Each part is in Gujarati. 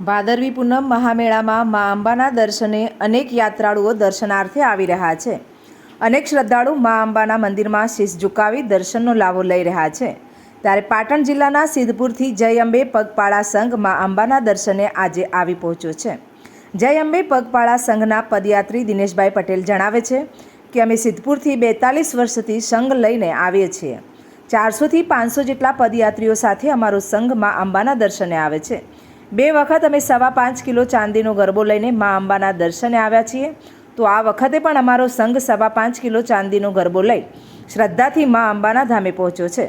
ભાદરવી પૂનમ મહામેળામાં મા અંબાના દર્શને અનેક યાત્રાળુઓ દર્શનાર્થે આવી રહ્યા છે. અનેક શ્રદ્ધાળુ મા અંબાના મંદિરમાં શીશ ઝુકાવી દર્શનનો લાભો લઈ રહ્યા છે. ત્યારે પાટણ જિલ્લાના સિદ્ધપુરથી જય અંબે પગપાળા સંઘ મા અંબાના દર્શને આજે આવી પહોંચ્યો છે. જય અંબે પગપાળા સંઘના પદયાત્રી દિનેશભાઈ પટેલ જણાવે છે કે અમે સિદ્ધપુરથી બેતાલીસ વર્ષથી સંઘ લઈને આવીએ છીએ. ચારસોથી પાંચસો જેટલા પદયાત્રીઓ સાથે અમારો સંઘ મા અંબાના દર્શને આવે છે. બે વખત અમે સવા પાંચ કિલો ચાંદીનો ગરબો લઈને મા અંબાના દર્શને આવ્યા છીએ. તો આ વખતે પણ અમારો સંઘ સવા પાંચ કિલો ચાંદીનો ગરબો લઈ શ્રદ્ધાથી મા અંબાના ધામે પહોંચ્યો છે.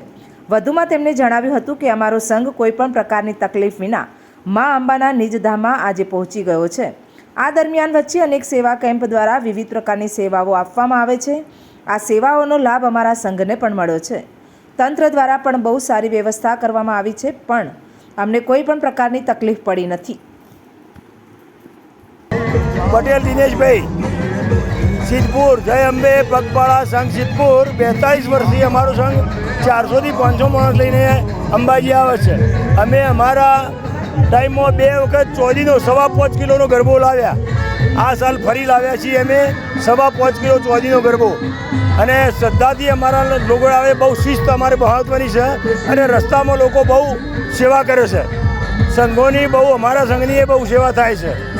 વધુમાં તેમણે જણાવ્યું હતું કે અમારો સંઘ કોઈપણ પ્રકારની તકલીફ વિના મા અંબાના નિજધામમાં આજે પહોંચી ગયો છે. આ દરમિયાન વચ્ચે અનેક સેવા કેમ્પ દ્વારા વિવિધ પ્રકારની સેવાઓ આપવામાં આવે છે. આ સેવાઓનો લાભ અમારા સંઘને પણ મળ્યો છે. તંત્ર દ્વારા પણ બહુ સારી વ્યવસ્થા કરવામાં આવી છે, પણ અમને કોઈ પણ પ્રકારની તકલીફ પડી નથી. પટેલ દિનેશભાઈ, સિદ્ધપુર, જય અંબે, પગપાળા સંઘ સિદ્ધપુર, બેતાલીસ વર્ષથી અમારો સંઘ ચારસોથી પાંચસો માણસ લઈને અંબાજી આવે છે. અમે અમારા ટાઈમમાં બે વખત ચોરીનો સવા પાંચ કિલોનો ગરબો લાવ્યા. આ સાલ ફરી લાવ્યા છીએ અમે. સવા પાંચ કિલો ચોદીનો ગરબો. અને શ્રદ્ધાથી અમારા લોકો આવે બહુ શિસ્ત અમારે બહાવવાની છે અને રસ્તામાં લોકો બહુ સેવા કરે છે. સંઘોની બહુ, અમારા સંઘની બહુ સેવા થાય છે.